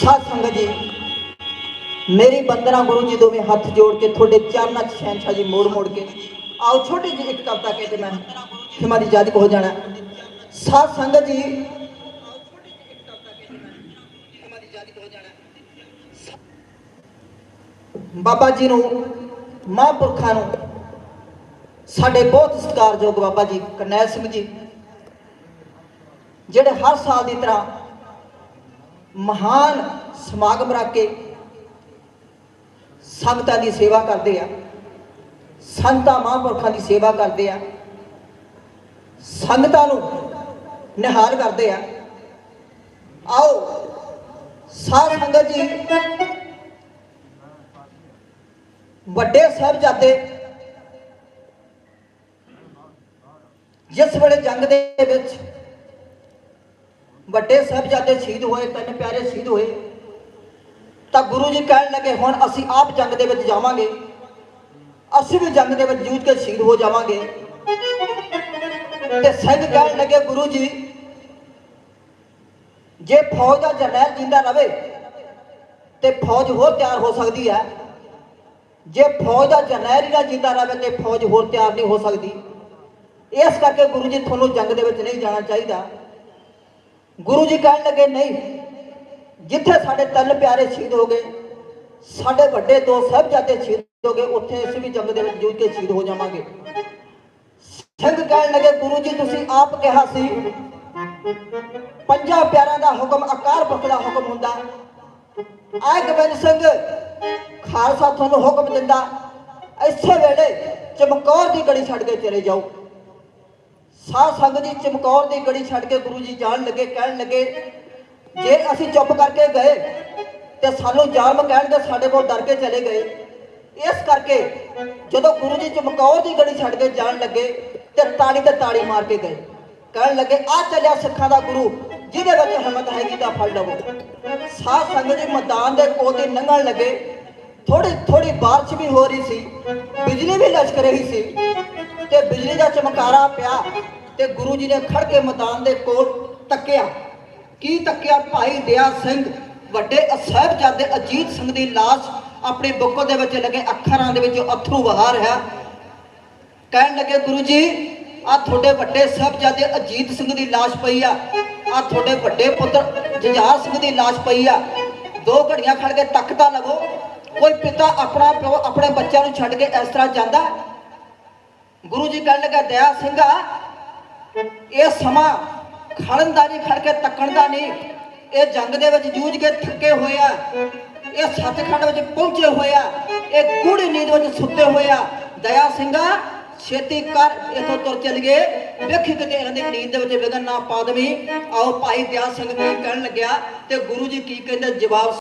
ਸਾਧ ਸੰਗਤ ਜੀ, ਮੇਰੀ ਬੰਦਨਾ ਗੁਰੂ ਜੀ ਦੋਵੇਂ ਹੱਥ ਜੋੜ ਕੇ ਤੁਹਾਡੇ ਚਰਨਾਂ 'ਚ ਸ਼ਹਿਨशाह ਜੀ ਮੋੜ ਮੋੜ ਕੇ, ਆਓ ਛੋਟੀ ਜਿਹੀ ਇੱਕ ਕਵਿਤਾ ਕਹਿ ਕੇ ਮੈਂ ਹਿਮਾ ਦੀ ਜਾਦੀ ਹੋ ਜਾਣਾ। ਸਾਧ ਸੰਗਤ ਜੀ, ਬਾਬਾ ਜੀ ਨੂੰ, ਮਹਾਂਪੁਰਖਾਂ ਨੂੰ, ਸਾਡੇ ਬਹੁਤ ਸਤਿਕਾਰਯੋਗ ਬਾਬਾ ਜੀ ਕਰਨੈਲ ਸਿੰਘ ਜੀ, ਜਿਹੜੇ ਹਰ ਸਾਲ ਦੀ ਤਰ੍ਹਾਂ ਮਹਾਨ ਸਮਾਗਮ ਰੱਖ ਕੇ ਸੰਗਤਾਂ ਦੀ ਸੇਵਾ ਕਰਦੇ ਆ, ਸੰਤਾਂ ਮਹਾਂਪੁਰਖਾਂ ਦੀ ਸੇਵਾ ਕਰਦੇ ਆ, ਸੰਗਤਾਂ ਨੂੰ ਨਿਹਾਲ ਕਰਦੇ ਆ। ਆਓ, ਸਾਰੇ ਸੰਗਤ ਜੀ, ਵੱਡੇ ਸਾਹਿਬਜ਼ਾਦੇ, ਜਿਸ ਵੇਲੇ ਜੰਗ ਦੇ ਵਿੱਚ ਵੱਡੇ ਸਾਹਿਬਜ਼ਾਦੇ ਸ਼ਹੀਦ ਹੋਏ, ਤਿੰਨ ਪਿਆਰੇ ਸ਼ਹੀਦ ਹੋਏ। ਤਾਂ ਗੁਰੂ ਜੀ ਕਹਿਣ ਲੱਗੇ, ਹੁਣ ਅਸੀਂ ਆਪ ਜੰਗ ਦੇ ਵਿੱਚ ਜਾਵਾਂਗੇ। ਅਸੀਂ ਵੀ ਜੰਗ ਦੇ ਵਿੱਚ ਜੂਝ ਕੇ ਸ਼ਹੀਦ ਹੋ ਜਾਵਾਂਗੇ। ਤੇ ਸਿੰਘ ਕਹਿਣ ਲੱਗੇ, ਗੁਰੂ ਜੀ, ਜੇ ਫੌਜ ਦਾ ਜਰਨੈਲ ਜਿੰਦਾ ਰਵੇ, ਤੇ ਫੌਜ ਹੋਰ ਤਿਆਰ ਹੋ ਸਕਦੀ ਹੈ। ਜੇ ਫੌਜ ਦਾ ਜਰਨੈਲ ਹੀ ਨਾ ਜਿੰਦਾ ਰਵੇ, ਤੇ ਫੌਜ ਹੋਰ ਤਿਆਰ ਨਹੀਂ ਹੋ ਸਕਦੀ। ਇਸ ਕਰਕੇ ਗੁਰੂ ਜੀ, ਤੁਹਾਨੂੰ ਜੰਗ ਦੇ ਵਿੱਚ ਨਹੀਂ ਜਾਣਾ ਚਾਹੀਦਾ। ਗੁਰੂ ਜੀ ਕਹਿਣ ਲੱਗੇ, ਨਹੀਂ, ਜਿੱਥੇ ਸਾਡੇ ਤਿੰਨ ਪਿਆਰੇ ਸ਼ਹੀਦ ਹੋ ਗਏ, ਸਾਡੇ ਵੱਡੇ ਦੋ ਸਾਹਿਬਜ਼ਾਦੇ ਸ਼ਹੀਦ ਹੋ ਗਏ, ਉੱਥੇ ਅਸੀਂ ਵੀ ਜੰਗ ਦੇ ਵਿੱਚ ਜੂਝ ਕੇ ਸ਼ਹੀਦ ਹੋ ਜਾਵਾਂਗੇ। ਸਿੰਘ ਕਹਿਣ ਲੱਗੇ, ਗੁਰੂ ਜੀ, ਤੁਸੀਂ ਆਪ ਕਿਹਾ ਸੀ, ਪੰਜਾਂ ਪਿਆਰਾਂ ਦਾ ਹੁਕਮ ਅਕਾਲ ਪੁਰਖ ਦਾ ਹੁਕਮ ਹੁੰਦਾ। ਆਏ ਗੋਬਿੰਦ ਸਿੰਘ ਖਾਲਸਾ ਤੁਹਾਨੂੰ ਹੁਕਮ ਦਿੰਦਾ, ਇਸੇ ਵੇਲੇ ਚਮਕੌਰ ਦੀ ਗੜੀ ਛੱਡ ਕੇ ਚਲੇ ਜਾਓ। ਸਾਧ ਸੰਗਤ ਜੀ ਚਮਕੌਰ ਦੀ ਗੜੀ ਛੱਡ ਕੇ ਗੁਰੂ ਜੀ ਜਾਣ ਲੱਗੇ, ਕਹਿਣ ਲੱਗੇ, ਜੇ ਅਸੀਂ ਚੁੱਪ ਕਰਕੇ ਗਏ ਤੇ ਸਾਨੂੰ ਜਾਮ ਕਹਿਣਗੇ ਸਾਡੇ ਕੋਲ ਡਰ ਕੇ ਚਲੇ ਗਏ। ਇਸ ਕਰਕੇ ਜਦੋਂ ਗੁਰੂ ਜੀ ਚਮਕੌਰ ਦੀ ਗੜੀ ਛੱਡ ਕੇ ਜਾਣ ਲੱਗੇ ਤੇ ਤਾੜੀ ਤੇ ਤਾੜੀ ਮਾਰ ਕੇ ਗਏ। ਕਹਿਣ ਲੱਗੇ, ਆ ਚੱਲਿਆ ਸਿੱਖਾਂ ਦਾ ਗੁਰੂ, ਜਿਹਦੇ ਵਿੱਚ ਹਿੰਮਤ ਹੈਗੀ ਤਾਂ ਫੜ ਲਵੋ। ਸਾਧ ਸੰਗਤ ਜੀ ਮੈਦਾਨ ਦੇ ਕੋਲ ਦੀ ਲੰਘਣ ਲੱਗੇ। ਥੋੜੀ ਥੋੜੀ ਬਾਰਿਸ਼ ਵੀ ਹੋ ਰਹੀ ਸੀ, ਬਿਜਲੀ ਵੀ ਲਸ਼ਕ ਰਹੀ ਸੀ। ਤੇ ਬਿਜਲੀ ਦਾ ਚਮਕਾਰਾ ਪਿਆ ਤੇ ਗੁਰੂ ਜੀ ਨੇ ਖੜ ਕੇ ਮੈਦਾਨ ਦੇ ਕੋਲ ਤੱਕਿਆ। ਕੀ ਤੱਕਿਆ ਭਾਈ ਦਇਆ ਸਿੰਘ? ਵੱਡੇ ਸਾਹਿਬਜ਼ਾਦੇ ਅਜੀਤ ਸਿੰਘ ਦੀ ਲਾਸ਼ ਆਪਣੇ ਬੁੱਕਲ ਦੇ ਵਿੱਚ ਲੱਗੇ ਅੱਖਰਾਂ ਦੇ ਵਿੱਚ ਅਥਰੂ ਵਹਾ ਰਿਹਾ ਕਹਿਣ ਲੱਗੇ, ਗੁਰੂ ਜੀ ਆ ਤੁਹਾਡੇ ਵੱਡੇ ਸਾਹਿਬਜ਼ਾਦੇ ਅਜੀਤ ਸਿੰਘ ਦੀ ਲਾਸ਼ ਪਈ ਆ। ਆ ਤੁਹਾਡੇ ਵੱਡੇ ਪੁੱਤਰ ਜਜਾਰ ਸਿੰਘ ਦੀ ਲਾਸ਼ ਪਈ ਆ। ਦੋ ਘੜੀਆਂ ਖੜ ਕੇ ਤੱਕ ਤਾਂ ਲਵੋ। ਕੋਈ ਪਿਤਾ ਆਪਣਾ ਪਿਓ ਆਪਣੇ ਬੱਚਿਆਂ ਨੂੰ ਛੱਡ ਕੇ ਇਸ ਤਰ੍ਹਾਂ ਜਾਂਦਾ? ਗੁਰੂ ਜੀ ਕਹਿਣ ਲੱਗਾ ਦਇਆ ਸਿੰਘਾ, ਇਹ ਸਮਾਂ ਖੜਨ ਦਾ ਨਹੀਂ ਖੜ ਕੇ ਤੱਕਣ ਦਾ ਨਹੀਂ। ਇਹ ਜੰਗ ਦੇ ਵਿੱਚ ਜੂਝ ਕੇ ਥੱਕੇ ਹੋਏ ਆ। ਇਹ ਸੱਚਖੰਡ ਵਿੱਚ ਪਹੁੰਚੇ ਹੋਏ ਆ। ਇਹ ਗੂੜੀ ਨੀਂਦ ਵਿੱਚ ਸੁੱਤੇ ਹੋਏ ਆ। ਦਇਆ ਸਿੰਘਾ, ਛੇਤੀ ਕਰ, ਇਥੋਂ ਤੁਰ ਚੱਲ ਗਏ। ਵੇਖੀ ਕਿਤੇ ਇਹਨਾਂ ਦੀ ਨੀਂਦ ਦੇ ਵਿੱਚ ਵਿਗਨ ਨਾ ਪਾ ਦੇਵੀਂ। ਆਓ ਭਾਈ ਦਇਆ ਸਿੰਘ ਵੀ ਕਹਿਣ ਲੱਗਿਆ ਤੇ ਗੁਰੂ ਜੀ ਕੀ ਕਹਿੰਦੇ, ਜਵਾਬ